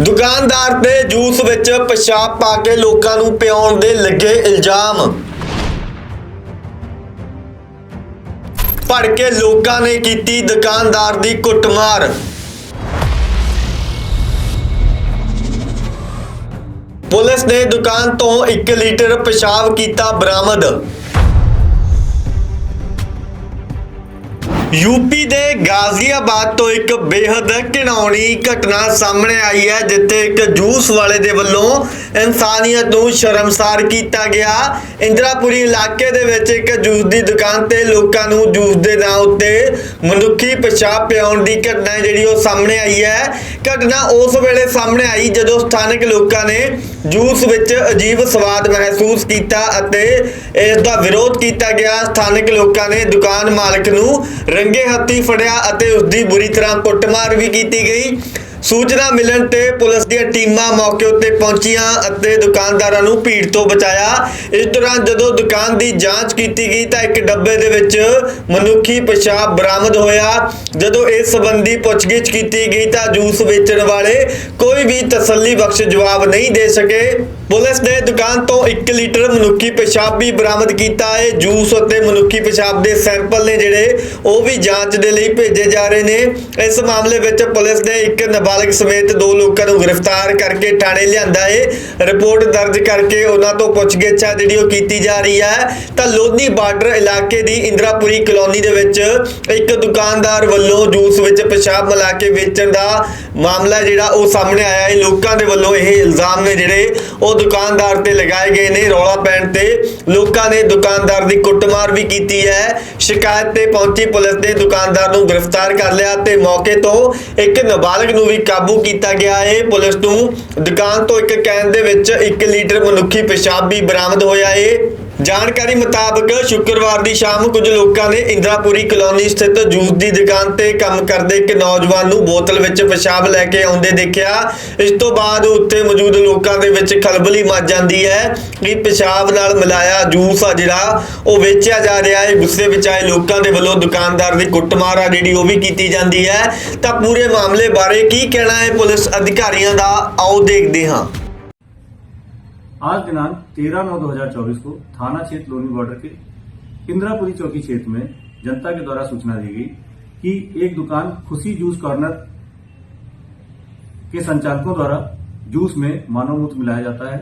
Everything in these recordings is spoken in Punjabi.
ਦੁਕਾਨਦਾਰ ਦੇ ਜੂਸ ਵਿੱਚ ਪਿਸ਼ਾਬ ਪਾ ਕੇ ਲੋਕਾਂ ਨੂੰ ਪਿਆਉਣ ਦੇ ਲੱਗੇ ਇਲਜ਼ਾਮ। ਭੜ ਕੇ ਲੋਕਾਂ ਨੇ ਕੀਤੀ ਦੁਕਾਨਦਾਰ ਦੀ ਕੁੱਟਮਾਰ। ਪੁਲਿਸ ਨੇ ਦੁਕਾਨ ਤੋਂ 1 ਲੀਟਰ ਪਿਸ਼ਾਬ ਕੀਤਾ ਬਰਾਮਦ। ਯੂਪੀ ਦੇ ਗਾਜ਼ੀਆਬਾਦ ਤੋਂ ਇੱਕ ਬੇਹੱਦ ਘਿਣਾਉਣੀ ਘਟਨਾ ਸਾਹਮਣੇ ਆਈ ਹੈ, ਜਿੱਥੇ ਇੱਕ ਜੂਸ ਵਾਲੇ ਦੇ ਵੱਲੋਂ ਇਨਸਾਨੀਅਤ ਨੂੰ ਸ਼ਰਮਸਾਰ ਕੀਤਾ ਗਿਆ। ਇੰਦਰਾਪੁਰੀ ਇਲਾਕੇ ਦੇ ਵਿੱਚ ਇੱਕ ਜੂਸ ਦੀ ਦੁਕਾਨ ਤੇ ਲੋਕਾਂ ਨੂੰ ਜੂਸ ਦੇ ਨਾਂ ਉੱਤੇ ਮਨੁੱਖੀ ਪਿਸ਼ਾਬ ਪਿਆਉਣ ਦੀ ਘਟਨਾ ਹੈ ਜਿਹੜੀ ਉਹ ਸਾਹਮਣੇ ਆਈ ਹੈ। ਘਟਨਾ ਉਸ ਵੇਲੇ ਸਾਹਮਣੇ ਆਈ ਜਦੋਂ ਸਥਾਨਕ ਲੋਕਾਂ ਨੇ ਜੂਸ ਵਿੱਚ ਅਜੀਬ ਸਵਾਦ ਮਹਿਸੂਸ ਕੀਤਾ ਅਤੇ ਇਸ ਦਾ ਵਿਰੋਧ ਕੀਤਾ ਗਿਆ। ਸਥਾਨਕ ਲੋਕਾਂ ਨੇ ਦੁਕਾਨ ਮਾਲਕ ਨੂੰ ਰੰਗੇ ਹੱਥੀ ਫੜਿਆ ਅਤੇ ਉਸ ਦੀ ਬੁਰੀ ਤਰ੍ਹਾਂ ਕੁੱਟਮਾਰ ਵੀ ਕੀਤੀ ਗਈ। ਸੂਚਨਾ ਮਿਲਣ ਤੇ ਪੁਲਿਸ ਦੀਆਂ ਟੀਮਾਂ ਮੌਕੇ ਉੱਤੇ ਪਹੁੰਚੀਆਂ ਅਤੇ ਦੁਕਾਨਦਾਰਾਂ ਨੂੰ ਭੀੜ ਤੋਂ ਬਚਾਇਆ। ਇਸ ਦੌਰਾਨ ਜਦੋਂ ਦੁਕਾਨ ਦੀ ਜਾਂਚ ਕੀਤੀ ਗਈ ਤਾਂ ਇੱਕ ਡੱਬੇ ਦੇ ਵਿੱਚ ਮਨੁੱਖੀ ਪਿਸ਼ਾਬ ਬਰਾਮਦ ਹੋਇਆ। ਜਦੋਂ ਇਸ ਸੰਬੰਧੀ ਪੁੱਛਗਿੱਛ ਕੀਤੀ ਗਈ ਤਾਂ ਜੂਸ ਵੇਚਣ ਵਾਲੇ ਕੋਈ ਵੀ ਤਸੱਲੀ ਬਖਸ਼ ਜਵਾਬ ਨਹੀਂ ਦੇ ਸਕੇ। ਪੁਲਿਸ ਨੇ ਦੁਕਾਨ ਤੋਂ 1 ਲੀਟਰ ਮਨੁੱਖੀ ਪਿਸ਼ਾਬ ਵੀ ਬਰਾਮਦ ਕੀਤਾ ਹੈ। ਜੂਸ ਅਤੇ ਮਨੁੱਖੀ ਪਿਸ਼ਾਬ ਦੇ ਸੈਂਪਲ ਨੇ ਜਿਹੜੇ ਉਹ ਵੀ ਜਾਂਚ ਦੇ ਲਈ ਭੇਜੇ ਜਾ ਰਹੇ ਨੇ। ਇਸ ਮਾਮਲੇ ਵਿੱਚ ਪੁਲਿਸ ਨੇ ਇੱਕ ਨਾਬਾਲਗ ਸਮੇਤ ਦੋ ਲੋਕਾਂ ਨੂੰ ਗ੍ਰਿਫਤਾਰ ਕਰਕੇ ਥਾਣੇ ਲਿਆਂਦਾ ਏ। ਰਿਪੋਰਟ ਦਰਜ ਕਰਕੇ ਉਹਨਾਂ ਤੋਂ ਪੁੱਛਗਿੱਛ ਆ ਜਿਹੜੀ ਉਹ ਕੀਤੀ ਜਾ ਰਹੀ ਹੈ ਤਾਂ ਲੋਧੀ ਬਾਰਡਰ ਇਲਾਕੇ ਦੀ ਇੰਦਰਾਪੁਰੀ ਕਲੋਨੀ ਦੇ ਵਿੱਚ ਇੱਕ ਦੁਕਾਨਦਾਰ ਵੱਲੋਂ ਜੂਸ ਵਿੱਚ ਪਿਸ਼ਾਬ ਮਿਲਾ ਕੇ ਵੇਚਣ ਦਾ ਮਾਮਲਾ ਜਿਹੜਾ ਉਹ ਸਾਹਮਣੇ ਆਇਆ ਹੈ ਲੋਕਾਂ ਦੇ ਵੱਲੋਂ ਇਹ ਇਲਜ਼ਾਮ ਨੇ ਜਿਹੜੇ ਉਹ ਦੁਕਾਨਦਾਰ ਤੇ ਲਗਾਏ ਗਏ ਨੇ। ਰੌਲਾ ਪੈਣ ਤੇ ਲੋਕਾਂ ਨੇ ਦੁਕਾਨਦਾਰ ਦੀ ਕੁੱਟਮਾਰ ਵੀ ਕੀਤੀ ਹੈ। ਸ਼ਿਕਾਇਤ ਤੇ ਪਹੁੰਚੀ ਪੁਲਿਸ ਨੇ ਦੁਕਾਨਦਾਰ ਨੂੰ ਗ੍ਰਿਫਤਾਰ ਕਰ ਲਿਆ ਤੇ ਮੌਕੇ ਤੋਂ ਇੱਕ ਨਾਬਾਲਗ ਨੂੰ ਵੀ ਕਾਬੂ ਕੀਤਾ ਗਿਆ ਹੈ ਪੁਲਿਸ ਨੂੰ ਦੁਕਾਨ ਤੋਂ ਇੱਕ ਕੈਨ ਦੇ ਵਿੱਚ 1 ਲੀਟਰ ਮਨੁੱਖੀ ਪਿਸ਼ਾਬ ਵੀ ਬਰਾਮਦ ਹੋਇਆ ਹੈ ਜਾਣਕਾਰੀ ਮੁਤਾਬਕ ਸ਼ੁੱਕਰਵਾਰ ਦੀ ਸ਼ਾਮ ਕੁਝ ਲੋਕਾਂ ਨੇ ਇੰਦਰਾਪੁਰੀ ਕਲੋਨੀ ਸਥਿਤ ਜੂਸ ਦੀ ਦੁਕਾਨ ਤੇ ਕੰਮ ਕਰਦੇ ਇੱਕ ਨੌਜਵਾਨ ਨੂੰ ਬੋਤਲ ਵਿੱਚ ਪਿਸ਼ਾਬ ਲੈ ਕੇ ਆਉਂਦੇ ਦੇਖਿਆ। ਇਸ ਤੋਂ ਬਾਅਦ ਉੱਥੇ ਮੌਜੂਦ ਲੋਕਾਂ ਦੇ ਵਿੱਚ ਖਲਬਲੀ ਮਚ ਜਾਂਦੀ ਹੈ ਕਿ ਪਿਸ਼ਾਬ ਨਾਲ ਮਿਲਾਇਆ ਜੂਸ ਆ ਜਿਹੜਾ, ਉਹ ਵੇਚਿਆ ਜਾ ਰਿਹਾ ਹੈ। ਗੁੱਸੇ ਵਿੱਚ ਆਏ ਲੋਕਾਂ ਦੇ ਵੱਲੋਂ ਦੁਕਾਨਦਾਰ ਦੀ ਕੁੱਟਮਾਰ ਆ ਜਿਹੜੀ, ਉਹ ਵੀ ਕੀਤੀ ਜਾਂਦੀ ਹੈ। ਤਾਂ ਪੂਰੇ ਮਾਮਲੇ ਬਾਰੇ ਕੀ ਕਹਿਣਾ ਹੈ ਪੁਲਿਸ ਅਧਿਕਾਰੀਆਂ ਦਾ? ਆਓ ਦੇਖਦੇ ਹਾਂ। आज दिनांक 13 नौ 2024 को थाना क्षेत्र लोनी बॉर्डर के इंदिरापुरी चौकी क्षेत्र में जनता के द्वारा सूचना दी गई कि एक दुकान खुशी जूस कॉर्नर के संचालकों द्वारा जूस में मानव मूत्र मिलाया जाता है।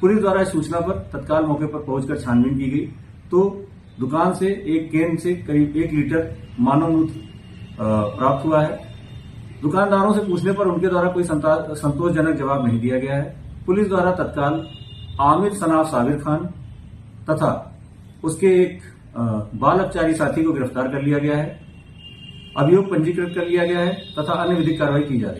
पुलिस द्वारा इस सूचना पर तत्काल मौके पर पहुंचकर छानबीन की गई। तो दुकान से एक कैन से करीब एक लीटर मानव मूत्र प्राप्त हुआ है। दुकानदारों से पूछने पर उनके द्वारा कोई संतोषजनक जवाब नहीं दिया गया है। पुलिस द्वारा तत्काल आमिर सना साबिर खान तथा उसके एक बाल अपचारी साथी को गिरफ़्तार कर लिया गया है, अभियोग पंजीकृत कर लिया गया है, तथा अन्य विधिक कार्रवाई की जा रही है।